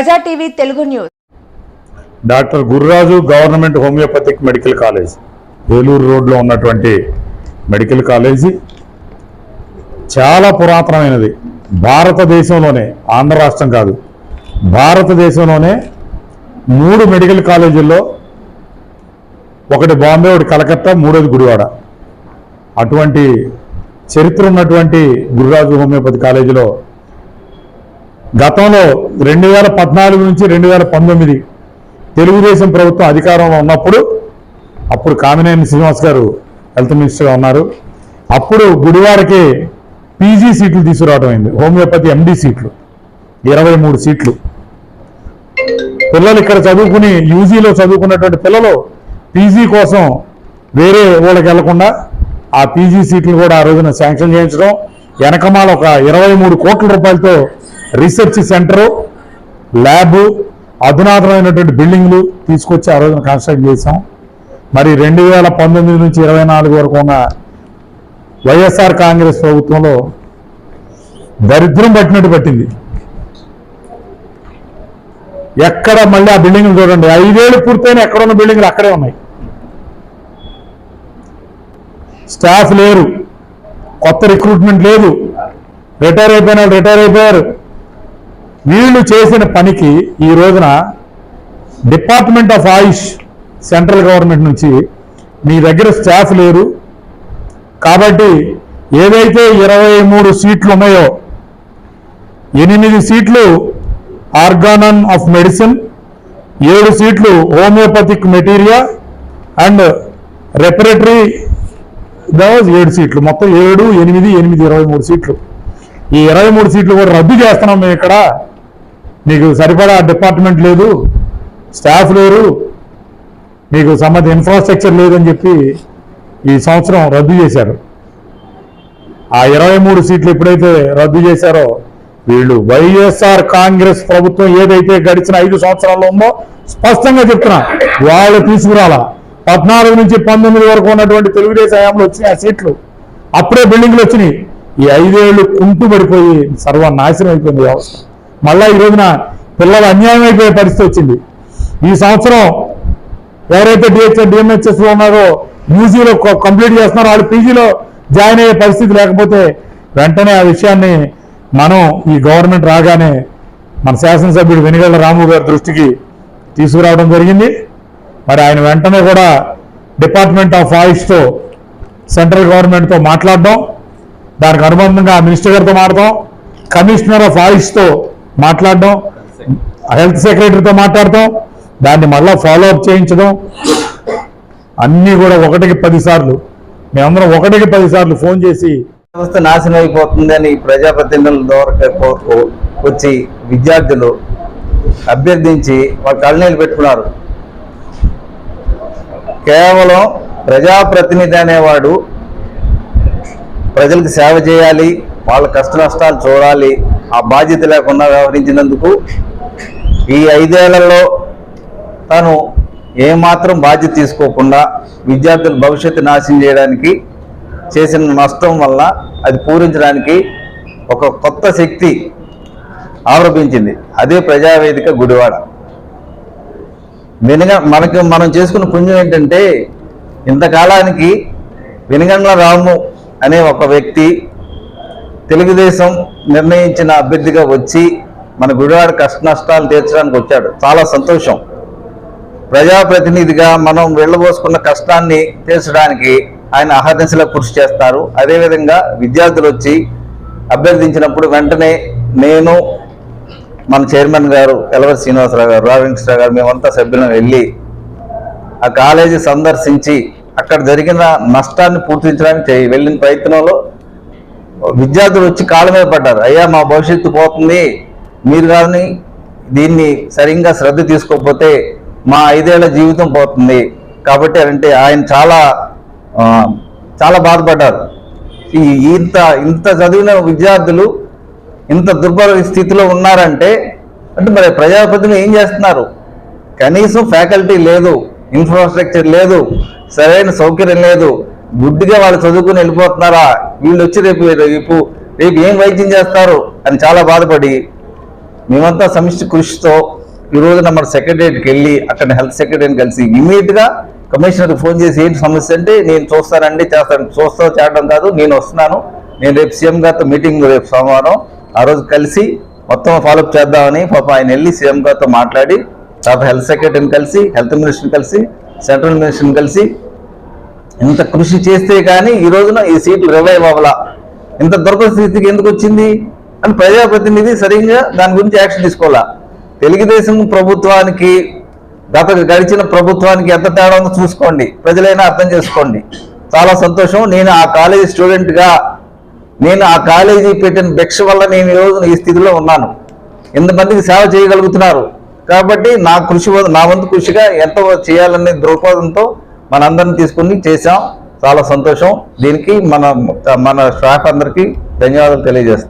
Praja TV Telugu news. Doctor Gurraju government homoeopathic medical college Eluru రోడ్లో ఉన్నటువంటి medical college. చాలా పురాతనమైనది. భారతదేశంలోనే ఆంధ్ర రాష్ట్రం కాదు భారతదేశంలోనే మూడు మెడికల్ కాలేజీల్లో ఒకటి బాంబే ఒకటి కలకత్తా మూడోది గుడివాడ. అటువంటి చరిత్ర ఉన్నటువంటి గురురాజు హోమియోపతి కాలేజీలో గతంలో రెండు వేల పద్నాలుగు నుంచి రెండు వేల పంతొమ్మిది తెలుగుదేశం ప్రభుత్వం అధికారంలో ఉన్నప్పుడు అప్పుడు కామినేని శ్రీనివాస్ గారు హెల్త్ మినిస్టర్గా ఉన్నారు. అప్పుడు గుడివారికి పీజీ సీట్లు తీసుకురావడం అయింది. హోమియోపతి ఎండి సీట్లు ఇరవై మూడు సీట్లు. పిల్లలు ఇక్కడ చదువుకుని యూజీలో చదువుకున్నటువంటి పిల్లలు పీజీ కోసం వేరే ఊళ్ళకి వెళ్ళకుండా ఆ పీజీ సీట్లు కూడా ఆ రోజున శాంక్షన్ చేయించడం వెనకమాల ఒక ఇరవై మూడు కోట్ల రూపాయలతో రీసెర్చ్ సెంటరు ల్యాబ్ అధునాతనమైనటువంటి బిల్డింగ్లు తీసుకొచ్చి ఆ రోజున కన్స్ట్రక్ట్ చేశాం. మరి రెండు వేల పంతొమ్మిది నుంచి ఇరవై నాలుగు వరకు ఉన్న వైఎస్ఆర్ కాంగ్రెస్ ప్రభుత్వంలో దరిద్రం పట్టినట్టు పట్టింది. ఎక్కడ మళ్ళీ ఆ బిల్డింగ్లు చూడండి ఐదేళ్ళు పూర్తయిన ఎక్కడ ఉన్న బిల్డింగ్లు అక్కడే ఉన్నాయి. స్టాఫ్ లేరు కొత్త రిక్రూట్మెంట్ లేదు. రిటైర్ అయిపోయిన వాళ్ళు రిటైర్ అయిపోయారు. వీళ్ళు చేసిన పనికి ఈ రోజున department of AYUSH central government నుంచి మీ దగ్గర స్టాఫ్ లేరు. కాబట్టి ఏదైతే ఇరవై మూడు సీట్లు ఉన్నాయో ఎనిమిది సీట్లు ఆర్గానన్ ఆఫ్ మెడిసిన్ ఏడు సీట్లు హోమియోపతిక్ మెటీరియా అండ్ రెపరేటరీ ఏడు సీట్లు. మొత్తం ఏడు ఎనిమిది ఎనిమిది ఇరవై మూడు సీట్లు. ఈ ఇరవై మూడు సీట్లు కూడా రద్దు చేస్తున్నాం మేము ఇక్కడ. మీకు సరిపడా డిపార్ట్మెంట్ లేదు స్టాఫ్ లేరు మీకు సంబంధ ఇన్ఫ్రాస్ట్రక్చర్ లేదని చెప్పి ఈ సంవత్సరం రద్దు చేశారు. ఆ ఇరవై మూడు సీట్లు ఎప్పుడైతే రద్దు చేశారో వీళ్ళు వైఎస్ఆర్ కాంగ్రెస్ ప్రభుత్వం ఏదైతే గడిచిన ఐదు సంవత్సరాల్లో ఉందో స్పష్టంగా చెప్తున్నా వాళ్ళు తీసుకురాలా. పద్నాలుగు నుంచి పంతొమ్మిది వరకు ఉన్నటువంటి తెలుగుదేశం హయాంలో వచ్చినాయి ఆ సీట్లు. అప్పుడే బిల్డింగ్లు వచ్చినాయి. ఈ ఐదేళ్ళు కుంటు పడిపోయి సర్వనాశనం అయిపోయింది వ్యవస్థ. మళ్ళా ఈ రోజున పిల్లలు అన్యాయం అయిపోయే పరిస్థితి వచ్చింది. ఈ సంవత్సరం ఎవరైతే డిహెచ్ఎస్ డిఎంహెచ్ఎస్లో ఉన్నారో యూజీలో కంప్లీట్ చేస్తున్నారో వాళ్ళు పీజీలో జాయిన్ అయ్యే పరిస్థితి లేకపోతే వెంటనే ఆ విషయాన్ని మనం ఈ గవర్నమెంట్ రాగానే మన శాసనసభ్యుడు వెనుగళ్ళ రాము గారి దృష్టికి తీసుకురావడం జరిగింది. మరి ఆయన వెంటనే కూడా డిపార్ట్మెంట్ ఆఫ్ ఆయుష్తో సెంట్రల్ గవర్నమెంట్తో మాట్లాడడం దానికి అనుబంధంగా మినిస్టర్ గారితో మాట్లాడడం కమిషనర్ ఆఫ్ ఆయుష్తో మాట్లాడడం హెల్త్ సెక్రటరీతో మాట్లాడతాం దాన్ని మళ్ళా ఫాలో అప్ చేయించడం. అన్నీ కూడా ఒకటికి పదిసార్లు. మేమందరం ఒకటికి పది సార్లు ఫోన్ చేసి వ్యవస్థ నాశనం అయిపోతుందని ప్రజాప్రతినిధుల ద్వారా వచ్చి విద్యార్థులు అభ్యర్థించి వాళ్ళు కళ్ళనీళ్ళు పెట్టుకున్నారు. కేవలం ప్రజాప్రతినిధి అనేవాడు ప్రజలకు సేవ చేయాలి వాళ్ళ కష్ట నష్టాలు చూడాలి ఆ బాధ్యత లేకుండా వ్యవహరించినందుకు ఈ ఐదేళ్ళలో తను ఏమాత్రం బాధ్యత తీసుకోకుండా విద్యార్థుల భవిష్యత్తు నాశనం చేయడానికి చేసిన నష్టం వల్ల అది పూరించడానికి ఒక కొత్త శక్తి ఆరోపించింది. అదే ప్రజావేదిక గుడివాడ. వెనుగ మనకి మనం చేసుకున్న పుణ్యం ఏంటంటే ఇంతకాలానికి వెనుగండ్ల రాము అనే ఒక వ్యక్తి తెలుగుదేశం నిర్ణయించిన అభ్యర్థిగా వచ్చి మన గుడివాడ కష్ట నష్టాలు తీర్చడానికి వచ్చాడు. చాలా సంతోషం. ప్రజాప్రతినిధిగా మనం వెళ్ళబోసుకున్న కష్టాన్ని తీర్చడానికి ఆయన అహర్నిశలో కృషి చేస్తారు. అదేవిధంగా విద్యార్థులు వచ్చి అభ్యర్థించినప్పుడు వెంటనే నేను మన చైర్మన్ గారు ఎలవరి శ్రీనివాసరావు గారు రావింకృష్ణ గారు మేమంతా సభ్యులను వెళ్ళి ఆ కాలేజీ సందర్శించి అక్కడ జరిగిన నష్టాన్ని పూర్తించడానికి వెళ్ళిన ప్రయత్నంలో విద్యార్థులు వచ్చి కాళ్ళ మీద పడ్డారు. అయ్యా మా భవిష్యత్తు పోతుంది. మీరు కానీ దీన్ని సరిగ్గా శ్రద్ధ తీసుకోకపోతే మా ఐదేళ్ళ జీవితం పోతుంది. కాబట్టి అంటే ఆయన చాలా చాలా బాధపడ్డారు. ఇంత ఇంత చదివిన విద్యార్థులు ఇంత దుర్బల స్థితిలో ఉన్నారంటే అంటే మరి ప్రజాపతిని ఏం చేస్తున్నారు? కనీసం ఫ్యాకల్టీ లేదు ఇన్ఫ్రాస్ట్రక్చర్ లేదు సరైన సౌకర్యం లేదు గుడ్డిగా వాళ్ళు చదువుకుని వెళ్ళిపోతున్నారా? వీళ్ళు వచ్చి రేపు రేపు రేపు ఏం వైద్యం చేస్తారు? అని చాలా బాధపడి మేమంతా సమిష్టి కృషితో ఈ రోజున మన సెక్రటరీకి వెళ్ళి అక్కడ హెల్త్ సెక్రటరీని కలిసి ఇమీడియట్గా కమిషనర్కి ఫోన్ చేసి ఏంటి సమస్య అంటే నేను చూస్తానండి చేస్తాను. చూస్తా చేయడం కాదు నేను వస్తున్నాను. నేను రేపు సీఎం గారితో మీటింగ్ రేపు సోమవారం. ఆ రోజు కలిసి మొత్తం ఫాలోఅప్ చేద్దామని పాప ఆయన వెళ్ళి సీఎం గారితో మాట్లాడి తర్వాత హెల్త్ సెక్రటరీని కలిసి హెల్త్ మినిస్టర్ని కలిసి సెంట్రల్ మినిస్టర్ని కలిసి ఇంత కృషి చేస్తే కానీ ఈ రోజున ఈ సీట్లు రివైవ్ అవ్వాల? ఇంత దుర్గస్థితికి ఎందుకు వచ్చింది? అని ప్రజాప్రతినిధి సరిగ్గా దాని గురించి యాక్షన్ తీసుకోవాలా? తెలుగుదేశం ప్రభుత్వానికి గత గడిచిన ప్రభుత్వానికి ఎంత తేడా ఉందో చూసుకోండి. ప్రజలైనా అర్థం చేసుకోండి. చాలా సంతోషం. నేను ఆ కాలేజీ స్టూడెంట్గా నేను ఆ కాలేజీ పెట్టిన భిక్ష వల్ల నేను ఈ ఈ స్థితిలో ఉన్నాను. ఎంతమందికి సేవ చేయగలుగుతున్నారు. కాబట్టి నా కృషి నా వంతు కృషిగా ఎంత చేయాలనే దృక్పథంతో మనందరం తీసుకుని చేశాం. చాలా సంతోషం. దీనికి మన మన స్టాఫ్ అందరికీ ధన్యవాదాలు తెలియజేస్తాం